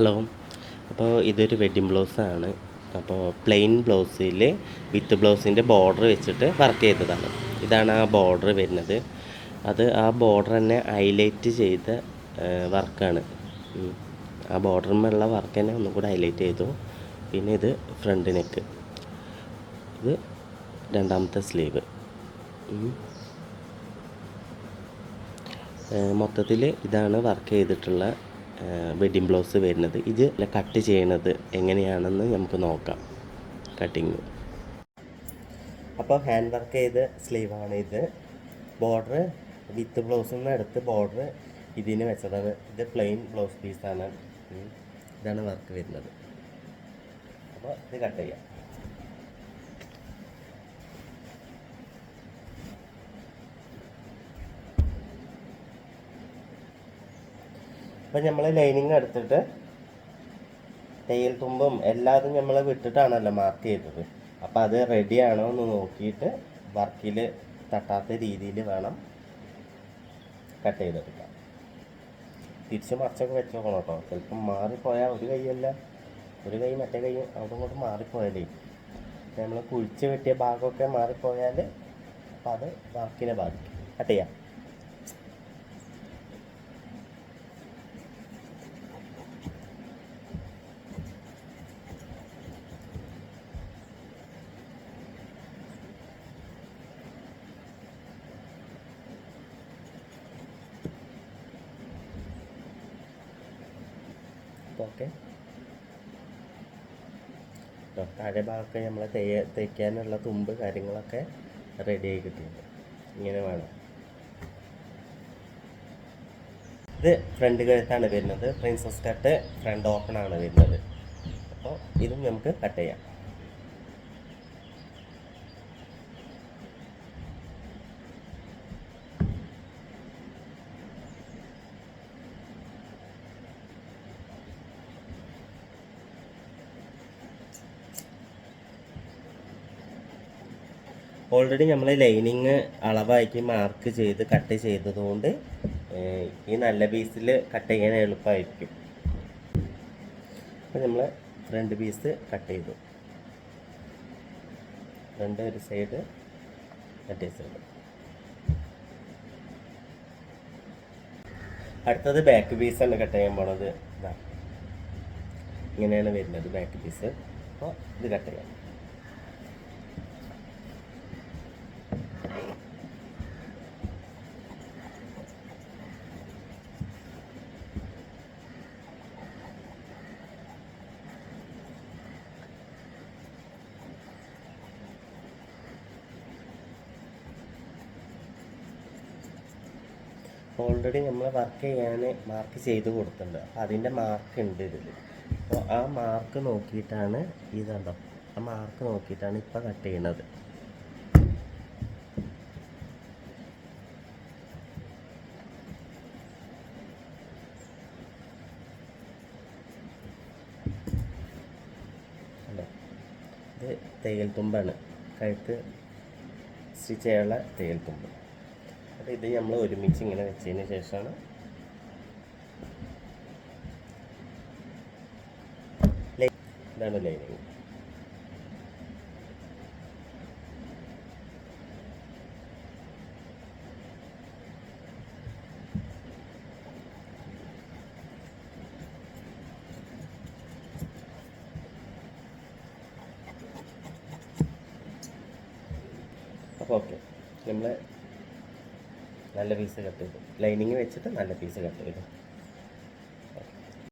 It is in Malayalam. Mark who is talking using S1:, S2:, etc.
S1: ഹലോ. അപ്പോൾ ഇതൊരു വെഡ്ഡിങ് ബ്ലൗസാണ് അപ്പോൾ പ്ലെയിൻ ബ്ലൗസിൽ വിത്ത് ബ്ലൗസിന്റെ ബോർഡർ വെച്ചിട്ട് വർക്ക് ചെയ്തതാണ്. ഇതാണ് ആ ബോർഡർ വരുന്നത്. അത് ആ ബോർഡർ തന്നെ ഹൈലൈറ്റ് ചെയ്ത വർക്കാണ് ആ ബോർഡറിന്മേലുള്ള വർക്ക് തന്നെ ഒന്നും കൂടെ ഹൈലൈറ്റ് ചെയ്തു. പിന്നെ ഇത് ഫ്രണ്ട് നെക്ക് ഇത് രണ്ടാമത്തെ സ്ലീവ് മൊത്തത്തിൽ ഇതാണ് വർക്ക് ചെയ്തിട്ടുള്ള വെഡ്ഡിങ് ബ്ലൗസ് വരുന്നത്. ഇത് കട്ട് ചെയ്യണത് എങ്ങനെയാണെന്ന് നമുക്ക് നോക്കാം. കട്ടിങ് അപ്പോൾ ഹാൻഡ് വർക്ക് ചെയ്ത സ്ലീവാണ് ഇത്. ബോർഡർ വിത്ത് ബ്ലൗസിൽ നിന്ന് എടുത്ത് ബോർഡർ ഇതിന് വെച്ചതാണ്. ഇത് പ്ലെയിൻ ബ്ലൗസ് പീസാണ് ഇതാണ് വർക്ക് വരുന്നത്. അപ്പോൾ ഇത് കട്ട് ചെയ്യാം. അപ്പം നമ്മൾ ലൈനിങ് എടുത്തിട്ട് തയ്യൽ തുമ്പും എല്ലാതും നമ്മൾ വിട്ടിട്ടാണല്ലോ മാർക്ക് ചെയ്തത്. അപ്പോൾ അത് റെഡി ആണോ എന്ന് നോക്കിയിട്ട് വർക്കിൽ തട്ടാത്ത രീതിയിൽ വേണം കട്ട് ചെയ്തെടുക്കാം തിരിച്ച് മറിച്ചൊക്കെ വെച്ച് നോക്കണം കേട്ടോ. ചിലപ്പം മാറിപ്പോയാൽ ഒരു കൈയല്ല ഒരു കൈ മറ്റേ കൈ അവിടെ ഇങ്ങോട്ട് മാറിപ്പോയാലേ. നമ്മൾ കുഴിച്ച് വെട്ടിയ ഭാഗമൊക്കെ മാറിപ്പോയാൽ അപ്പോൾ അത് വർക്കിനെ ബാധിക്കും. കട്ട് ചെയ്യാം. ഓക്കെ താഴെ ഭാഗമൊക്കെ നമ്മൾ തേ തേക്കാനുള്ള തുമ്പ് കാര്യങ്ങളൊക്കെ റെഡി ആയി കിട്ടിയിട്ടുണ്ട്. ഇങ്ങനെ വേണം. ഇത് ഫ്രണ്ട് കഴുത്താണ് വരുന്നത്. പ്രിൻസസ് കട്ട് ഫ്രണ്ട് ഓപ്പൺ ആണ് വരുന്നത്. അപ്പോൾ ഇതും നമുക്ക് കട്ട് ചെയ്യാം. ഓൾറെഡി നമ്മൾ ലൈനിങ് അളവാക്കി മാർക്ക് ചെയ്ത് കട്ട് ചെയ്തതുകൊണ്ട് ഈ നല്ല പീസിൽ കട്ട് ചെയ്യാൻ എളുപ്പമായിരിക്കും അപ്പോൾ നമ്മൾ ഫ്രണ്ട് പീസ് കട്ട് ചെയ്തു. ഫ്രണ്ട് ഒരു സൈഡ് കട്ട് സൈഡ് അടുത്തത് ബാക്ക് പീസാണ് കട്ട് ചെയ്യാൻ പോണത്. ഇതാ. ഇങ്ങനെയാണ് വരുന്നത് ബാക്ക് പീസ് അപ്പോൾ ഇത് കട്ട് ചെയ്യാം. ഓൾറെഡി നമ്മൾ വർക്ക് ചെയ്യാൻ മാർക്ക് ചെയ്ത് കൊടുത്തിട്ടുണ്ട്. അപ്പോൾ അതിന്റെ മാർക്ക് ഉണ്ട് ഇതിൽ അപ്പോൾ ആ മാർക്ക് നോക്കിയിട്ടാണ് ഇതുണ്ടോ ആ മാർക്ക് നോക്കിയിട്ടാണ് ഇപ്പോൾ കട്ട് ചെയ്യണത്? ഇത് തയ്യൽ തുമ്പാണ് കഴുത്ത് സ്റ്റിച്ച് ചെയ്യാനുള്ള തേയിൽ തുമ്പ് അപ്പോൾ ഇത് നമ്മൾ ഒരുമിച്ച് ഇങ്ങനെ വെച്ചതിന് ശേഷമാണ് ഇതാണ് ലൈനിങ്. അപ്പോൾ ഓക്കെ. നമ്മൾ നല്ല പീസ് കട്ട് ചെയ്തു. ലൈനിങ് വെച്ചിട്ട് നല്ല പീസ് കട്ട് ചെയ്തു.